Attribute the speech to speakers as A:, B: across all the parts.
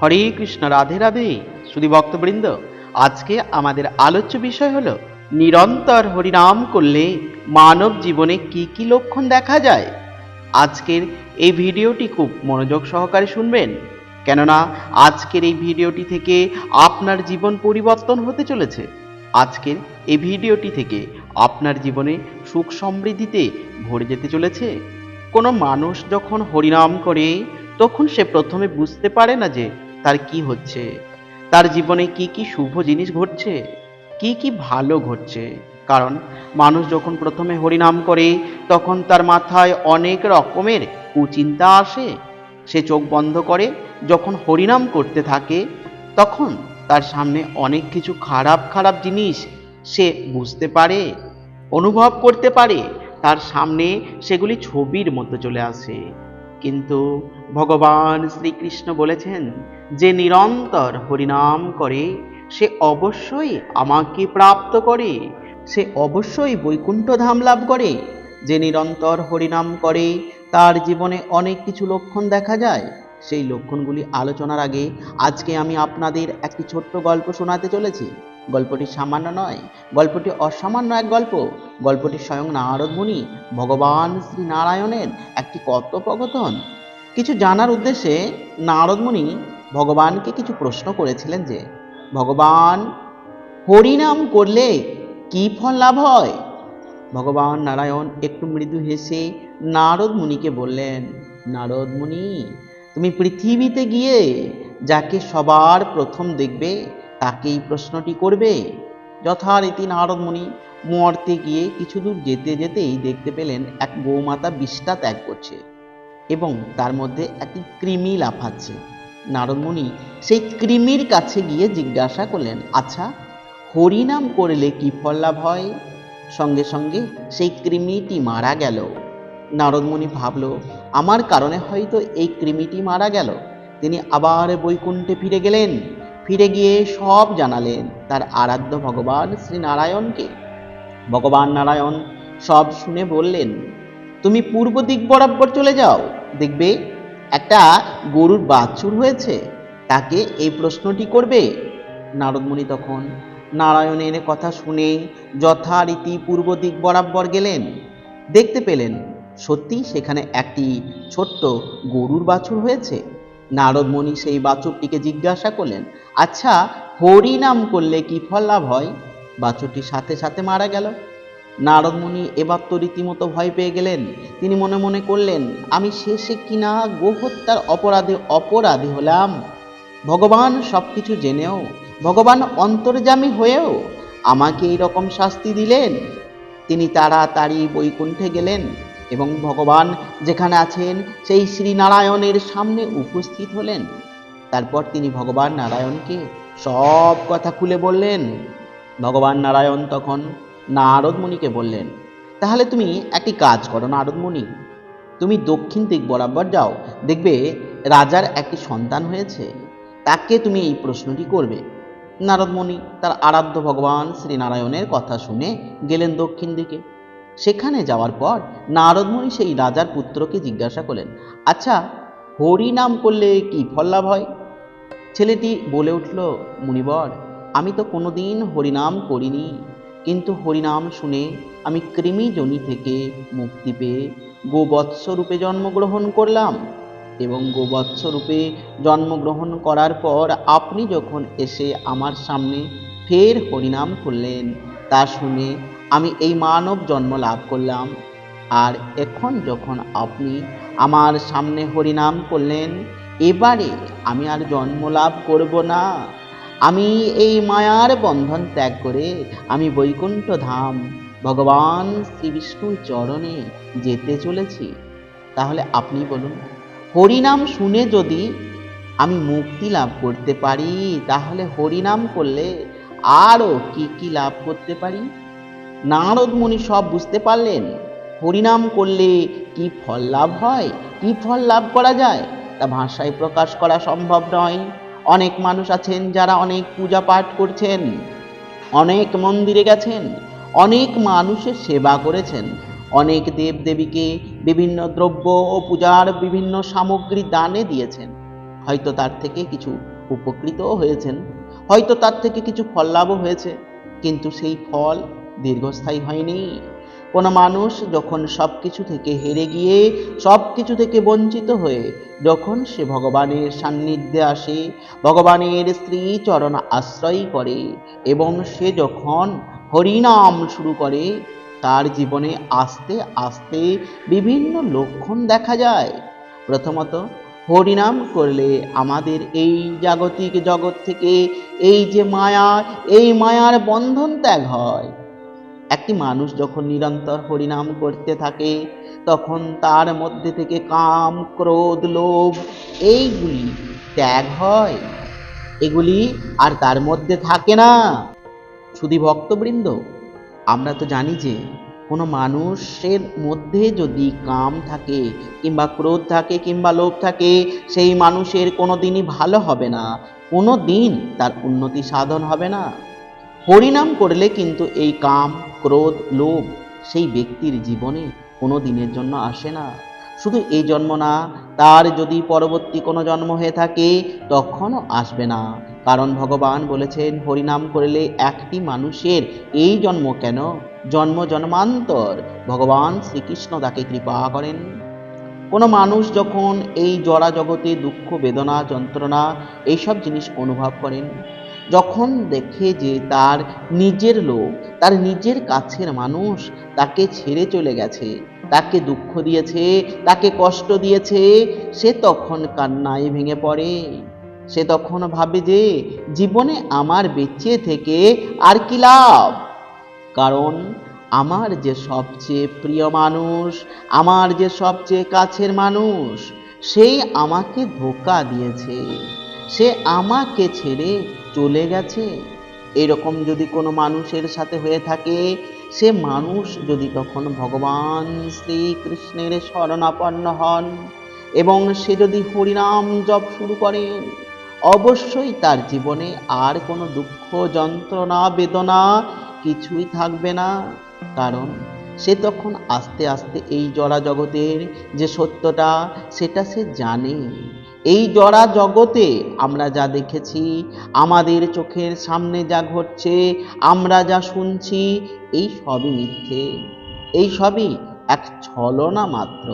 A: হরে কৃষ্ণ রাধে রাধে শুধু ভক্তবৃন্দ আজকে আমাদের আলোচ্য বিষয় হলো নিরন্তর হরিনাম করলে মানব জীবনে কি কি লক্ষণ দেখা যায় আজকের এই ভিডিওটি খুব মনোযোগ সহকারে শুনবেন কেননা আজকের এই ভিডিওটি থেকে আপনার জীবন পরিবর্তন হতে চলেছে আজকের এই ভিডিওটি থেকে আপনার জীবনে সুখ সমৃদ্ধিতে ভরে যেতে চলেছে কোনো মানুষ যখন হরিনাম করে তখন সে প্রথমে বুঝতে পারে না যে তার কি হচ্ছে তার জীবনে কি কি শুভ জিনিস ঘটছে কি কি ভালো ঘটছে কারণ মানুষ যখন প্রথমে হরিনাম করে তখন তার মাথায় অনেক রকমের কুচিন্তা আসে সে চোখ বন্ধ করে যখন হরিনাম করতে থাকে তখন তার সামনে অনেক কিছু খারাপ খারাপ জিনিস সে বুঝতে পারে অনুভব করতে পারে তার সামনে সেগুলি ছবির মতো চলে আসে কিন্তু ভগবান শ্রীকৃষ্ণ বলেছেন যে নিরন্তর হরিনাম করে সে অবশ্যই আমাকে প্রাপ্ত করে সে অবশ্যই বৈকুণ্ঠ ধাম লাভ করে যে নিরন্তর হরিনাম করে তার জীবনে অনেক কিছু লক্ষণ দেখা যায় সেই লক্ষণগুলি আলোচনার আগে আজকে আমি আপনাদের একটি ছোট্ট গল্প শোনাতে চলেছি গল্পটি সামান্য নয় গল্পটি অসামান্য এক গল্প গল্পটি স্বয়ং নারদ মুনি ভগবান শ্রী নারায়ণের একটি কথোপকথন কিছু জানার উদ্দেশ্যে নারদ মুনি ভগবানকে কিছু প্রশ্ন করেছিলেন যে ভগবান হরিনাম করলে কি ফল লাভ হয় ভগবান নারায়ণ একটু মৃদু হেসে নারদ মুনিকে বললেন নারদ মুনি তুমি পৃথিবীতে গিয়ে যাকে সবার প্রথম দেখবে তাকেই প্রশ্নটি করবে যথারীতি নারদমণি মর্তে গিয়ে কিছু দূর যেতে যেতেই দেখতে পেলেন এক গৌমাতা বিষ্ঠা ত্যাগ করছে এবং তার মধ্যে একটি কৃমি লাফাচ্ছে নারদমণি সেই কৃমির কাছে গিয়ে জিজ্ঞাসা করলেন আচ্ছা হরিনাম করলে কি ফল লাভ হয় সঙ্গে সঙ্গে সেই কৃমিটি মারা গেল নারদমণি ভাবল আমার কারণে হয়তো এই কৃমিটি মারা গেল তিনি আবার বৈকুণ্ঠে ফিরে গেলেন ফিরে গিয়ে সব জানালেন তার আরাধ্য ভগবান শ্রী নারায়ণকে ভগবান নারায়ণ সব শুনে বললেন তুমি পূর্ব দিক বরাবর চলে যাও দেখবে একটা গরুর বাছুর হয়েছে তাকে এই প্রশ্নটি করবে নারদমণি তখন নারায়ণের কথা শুনে যথারীতি পূর্ব দিক বরাবর গেলেন দেখতে পেলেন সত্যি সেখানে একটি ছোট্ট গরুর বাছুর হয়েছে নারদমণি সেই বাছুরটিকে জিজ্ঞাসা করলেন আচ্ছা হরি নাম করলে কি ফল লাভ হয় বাছুরটি সাথে সাথে মারা গেল নারদমণি এবার তো রীতিমতো ভয় পেয়ে গেলেন তিনি মনে মনে করলেন আমি শেষে কিনা গোহত্যার অপরাধে অপরাধী হলাম ভগবান সব কিছু জেনেও ভগবান অন্তর্জামী হয়েও আমাকে এই রকম শাস্তি দিলেন তিনি তাড়াতাড়ি বৈকুণ্ঠে গেলেন এবং ভগবান যেখানে আছেন সেই শ্রীনারায়ণের সামনে উপস্থিত হলেন তারপর তিনি ভগবান নারায়ণকে সব কথা খুলে বললেন ভগবান নারায়ণ তখন নারদমণিকে বললেন তাহলে তুমি একটি কাজ করো নারদমণি তুমি দক্ষিণ দিক বরাবর যাও দেখবে রাজার একটি সন্তান হয়েছে তাকে তুমি এই প্রশ্নটি করবে নারদমণি তার আরাধ্য ভগবান শ্রীনারায়ণের কথা শুনে গেলেন দক্ষিণ দিকে সেখানে যাওয়ার পর নারদমণি সেই রাজার পুত্রকে জিজ্ঞাসা করলেন আচ্ছা হরি নাম করলে কি ফল লাভ হয় ছেলেটি বলে উঠল মুনিবর আমি তো কোনোদিন হরিনাম করিনি কিন্তু হরিনাম শুনে আমি কৃমি জনি থেকে মুক্তি পেয়ে গোবৎস রূপে জন্মগ্রহণ করলাম এবং গোবৎস রূপে জন্মগ্রহণ করার পর আপনি যখন এসে আমার সামনে ফের হরিনাম করলেন তা শুনে আমি এই মানব জন্ম লাভ করলাম আর এখন যখন আপনি আমার সামনে হরিনাম করলেন এবারে আমি আর জন্ম লাভ করব না আমি এই মায়ার বন্ধন ত্যাগ করে আমি বৈকুণ্ঠ ধাম ভগবান শ্রীবিষ্ণুর চরণে যেতে চলেছি তাহলে আপনি বলুন হরিনাম শুনে যদি আমি মুক্তি লাভ করতে পারি তাহলে হরিনাম করলে আরও কি কি লাভ করতে পারি নারদ মুনি সব বুঝতে পারলেন হরিনাম করলে কি ফল লাভ হয় কি ফল লাভ করা যায় তা ভাষায় প্রকাশ করা সম্ভব নয় অনেক মানুষ আছেন যারা অনেক পূজা পাঠ করছেন অনেক মন্দিরে গেছেন অনেক মানুষের সেবা করেছেন অনেক দেবদেবীকে বিভিন্ন দ্রব্য ও পূজার বিভিন্ন সামগ্রী দানে দিয়েছেন হয়তো তার থেকে কিছু উপকৃতও হয়েছেন হয়তো তার থেকে কিছু ফল লাভও হয়েছে কিন্তু সেই ফল দীর্ঘস্থায়ী হয়নি কোনো মানুষ যখন সব কিছু থেকে হেরে গিয়ে সব কিছু থেকে বঞ্চিত হয়ে যখন সে ভগবানের সান্নিধ্যে আসে ভগবানের স্ত্রী চরণ আশ্রয় করে এবং সে যখন হরিনাম শুরু করে তার জীবনে আস্তে আস্তে বিভিন্ন লক্ষণ দেখা যায় প্রথমত হরিনাম করলে আমাদের এই জাগতিক জগৎ থেকে এই যে মায়া এই মায়ার বন্ধন ত্যাগ হয় একটি মানুষ যখন নিরন্তর হরিনাম করতে থাকে তখন তার মধ্যে থেকে কাম ক্রোধ লোভ এইগুলি ত্যাগ হয় এগুলি আর তার মধ্যে থাকে না শুধু ভক্তবৃন্দ আমরা তো জানি যে কোনো মানুষের মধ্যে যদি কাম থাকে কিংবা ক্রোধ থাকে কিংবা লোভ থাকে সেই মানুষের কোনো দিনই ভালো হবে না কোনো দিন তার উন্নতি সাধন হবে না হরিনাম করলে কিন্তু এই কাম ক্রোধ লোভ সেই ব্যক্তির জীবনে কোনো দিনের জন্য আসে না শুধু এই জন্ম না তার যদি পরবর্তী কোনো জন্ম হয়ে থাকে তখনও আসবে না কারণ ভগবান বলেছেন হরিনাম করলে একটি মানুষের এই জন্ম কেন জন্ম জন্মান্তর ভগবান শ্রীকৃষ্ণ তাকে কৃপা করেন কোনো মানুষ যখন এই জরা জগতে দুঃখ বেদনা যন্ত্রণা এইসব জিনিস অনুভব করেন যখন দেখে যে তার নিজের লোক তার নিজের কাছের মানুষ তাকে ছেড়ে চলে গেছে তাকে দুঃখ দিয়েছে তাকে কষ্ট দিয়েছে সে তখন কান্নায় ভেঙে পড়ে সে তখন ভাবে যে জীবনে আমার বেঁচে থেকে আর কি লাভ কারণ আমার যে সবচেয়ে প্রিয় মানুষ আমার যে সবচেয়ে কাছের মানুষ সেই আমাকে ধোকা দিয়েছে সে আমাকে ছেড়ে চলে গেছে এরকম যদি কোনো মানুষের সাথে হয়ে থাকে সে মানুষ যদি তখন ভগবান শ্রীকৃষ্ণের শরণাপন্ন হন এবং সে যদি হরিনাম জপ শুরু করেন অবশ্যই তার জীবনে আর কোনো দুঃখ যন্ত্রণা বেদনা কিছুই থাকবে না কারণ সে তখন আস্তে আস্তে এই জড়া জগতের যে সত্যটা সেটা সে জানে এই জড়া জগতে আমরা যা দেখেছি আমাদের চোখের সামনে যা ঘটছে আমরা যা শুনছি এই সবই মিথ্যে এই সবই এক ছলনা মাত্র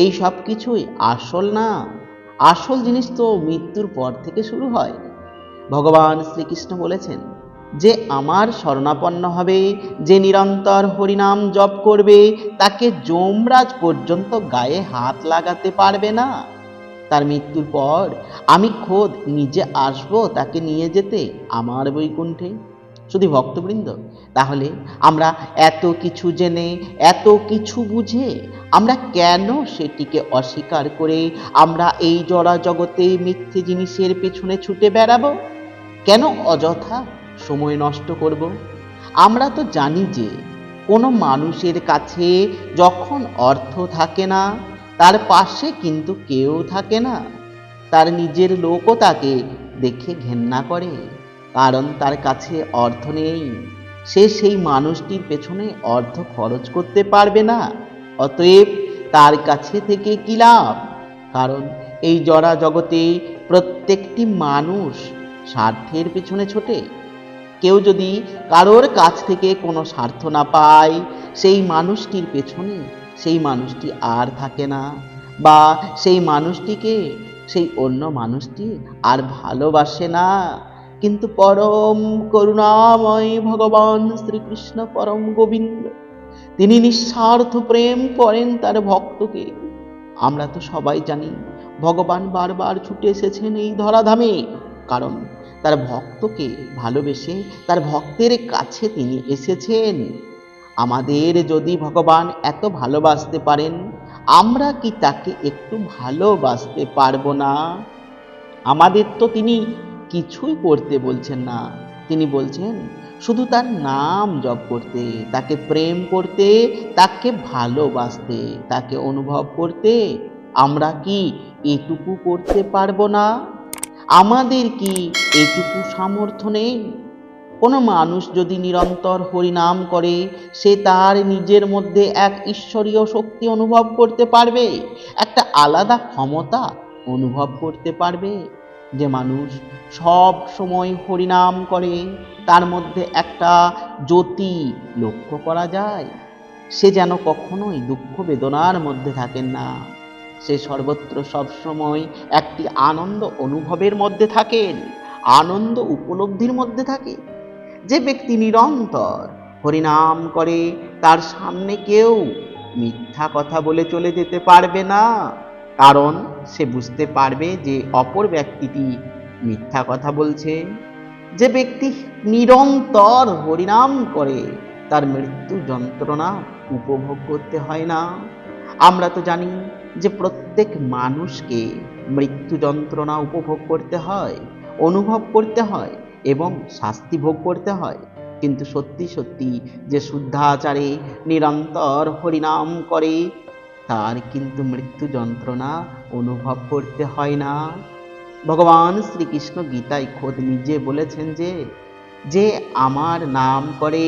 A: এই সব কিছুই আসল না আসল জিনিস তো মৃত্যুর পর থেকে শুরু হয় ভগবান শ্রীকৃষ্ণ বলেছেন যে আমার শরণাপন্ন হবে যে নিরন্তর হরিনাম জপ করবে তাকে যমরাজ পর্যন্ত গায়ে হাত লাগাতে পারবে না তার মৃত্যুর পর আমি খোদ নিজে আসব তাকে নিয়ে যেতে আমার বৈকুণ্ঠে শুধু ভক্তবৃন্দ তাহলে আমরা এত কিছু জেনে এত কিছু বুঝে আমরা কেন সেটিকে অস্বীকার করে আমরা এই জড়া জগতে মিথ্যে জিনিসের পেছনে ছুটে বেড়াব কেন অযথা সময় নষ্ট করব আমরা তো জানি যে কোনো মানুষের কাছে যখন অর্থ থাকে না তার পাশে কিন্তু কেউ থাকে না তার নিজের লোকও তাকে দেখে ঘেন্না করে কারণ তার কাছে অর্থ নেই সে সেই মানুষটির পেছনে অর্থ খরচ করতে পারবে না অতএব তার কাছে থেকে কি লাভ কারণ এই জড়া জগতে প্রত্যেকটি মানুষ স্বার্থের পেছনে ছোটে কেউ যদি কারোর কাছ থেকে কোনো স্বার্থ না পায় সেই মানুষটির পেছনে সেই মানুষটি আর থাকে না বা সেই মানুষটিকে সেই অন্য মানুষটি আর ভালোবাসে না কিন্তু পরম করুণাময় ভগবান শ্রীকৃষ্ণ পরম গোবিন্দ তিনি নিঃস্বার্থ প্রেম করেন তার ভক্তকে আমরা তো সবাই জানি ভগবান বারবার ছুটে এসেছেন এই ধরাধামে কারণ তার ভক্তকে ভালোবেসে তার ভক্তের কাছে তিনি এসেছেন আমাদের যদি ভগবান এত ভালোবাসতে পারেন আমরা কি তাকে একটু ভালোবাসতে পারবো না আমাদের তো তিনি কিছুই করতে বলছেন না তিনি বলছেন শুধু তার নাম জপ করতে তাকে প্রেম করতে তাকে ভালোবাসতে তাকে অনুভব করতে আমরা কি এটুকু করতে পারবো না আমাদের কি এটুকু সামর্থ্য নেই কোনো মানুষ যদি নিরন্তর হরিনাম করে সে তার নিজের মধ্যে এক ঈশ্বরীয় শক্তি অনুভব করতে পারবে একটা আলাদা ক্ষমতা অনুভব করতে পারবে যে মানুষ সব সময় হরিনাম করে তার মধ্যে একটা জ্যোতি লক্ষ্য করা যায় সে যেন কখনোই দুঃখ বেদনার মধ্যে থাকেন না সে সর্বত্র সবসময় একটি আনন্দ অনুভবের মধ্যে থাকেন আনন্দ উপলব্ধির মধ্যে থাকে যে ব্যক্তি নিরন্তর হরিনাম করে তার সামনে কেউ মিথ্যা কথা বলে চলে যেতে পারবে না কারণ সে বুঝতে পারবে যে অপর ব্যক্তিটি মিথ্যা কথা বলছে যে ব্যক্তি নিরন্তর হরিনাম করে তার মৃত্যু যন্ত্রণা উপভোগ করতে হয় না আমরা তো জানি যে প্রত্যেক মানুষকে মৃত্যু যন্ত্রণা উপভোগ করতে হয় অনুভব করতে হয় এবং শাস্তি ভোগ করতে হয় কিন্তু সত্যি সত্যি যে শুদ্ধাচারে নিরন্তর হরিনাম করে তার কিন্তু মৃত্যু যন্ত্রণা অনুভব করতে হয় না ভগবান শ্রীকৃষ্ণ গীতায় খোদ নিজে বলেছেন যে যে আমার নাম করে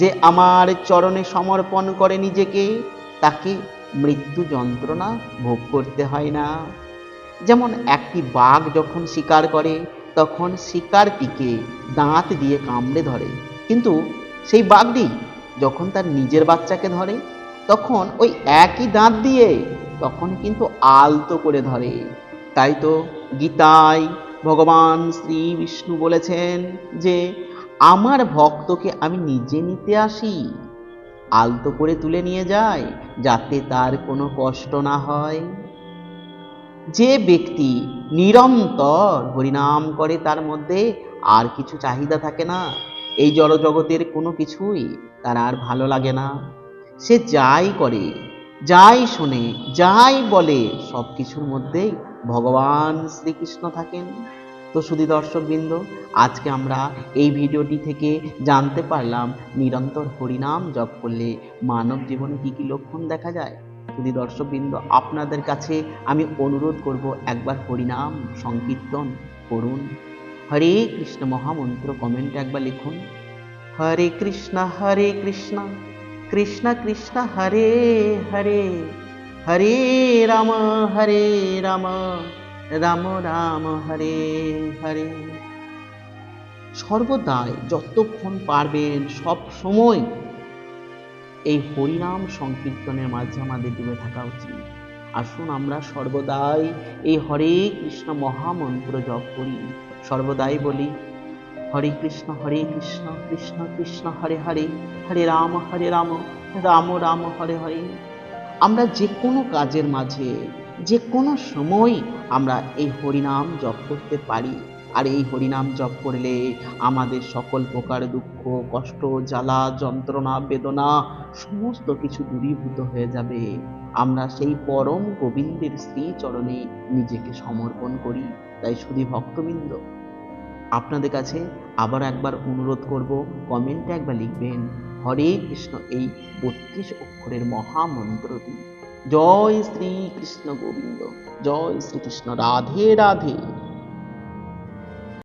A: যে আমার চরণে সমর্পণ করে নিজেকে তাকে মৃত্যু যন্ত্রণা ভোগ করতে হয় না যেমন একটি বাঘ যখন শিকার করে তখন শিকারটিকে দাঁত দিয়ে কামড়ে ধরে কিন্তু সেই বাঘটি যখন তার নিজের বাচ্চাকে ধরে তখন ওই একই দাঁত দিয়ে তখন কিন্তু আলতো করে ধরে তাই তো গীতায় ভগবান শ্রী বিষ্ণু বলেছেন যে আমার ভক্তকে আমি নিজে নিতে আসি আলতো করে তুলে নিয়ে যায় যাতে তার কোনো কষ্ট না হয় যে ব্যক্তি নিরন্তর হরিনাম করে তার মধ্যে আর কিছু চাহিদা থাকে না এই জড়জগতের কোনো কিছুই তার আর ভালো লাগে না সে যাই করে যাই শোনে যাই বলে সব কিছুর মধ্যেই ভগবান শ্রীকৃষ্ণ থাকেন তো শুধু দর্শকবৃন্দ আজকে আমরা এই ভিডিওটি থেকে জানতে পারলাম নিরন্তর হরিনাম জপ করলে মানব জীবনে কী কী লক্ষণ দেখা যায় যদি দর্শকবৃন্দ আপনাদের কাছে আমি অনুরোধ করব একবার হরিনাম সংকীর্তন করুন হরে কৃষ্ণ মহামন্ত্র কমেন্টে একবার লিখুন
B: হরে কৃষ্ণ হরে কৃষ্ণ কৃষ্ণ কৃষ্ণ হরে হরে হরে রাম হরে রাম রাম রাম হরে হরে সর্বদাই যতক্ষণ পারবেন সব সময় এই হরিনাম সংকীর্তনের মাঝে আমাদের ডুবে থাকা উচিত আসুন আমরা সর্বদাই এই হরে কৃষ্ণ মহামন্ত্র জপ করি সর্বদাই বলি হরে কৃষ্ণ হরে কৃষ্ণ কৃষ্ণ কৃষ্ণ হরে হরে হরে রাম হরে রাম রাম রাম হরে হরে আমরা যে কোনো কাজের মাঝে যে কোনো সময় আমরা এই হরিনাম জপ করতে পারি আর এই হরিনাম জপ করলে আমাদের সকল প্রকার দুঃখ কষ্ট জ্বালা যন্ত্রণা বেদনা সমস্ত কিছু দূরীভূত হয়ে যাবে আমরা সেই পরম গোবিন্দের শ্রীচরণে নিজেকে সমর্পণ করি তাই শুধু ভক্তবৃন্দ আপনাদের কাছে আবার একবার অনুরোধ করব কমেন্টে একবার লিখবেন হরে কৃষ্ণ এই বত্রিশ অক্ষরের মহামন্ত্রটি जय श्री कृष्ण गोविंद जय श्री कृष्ण राधे राधे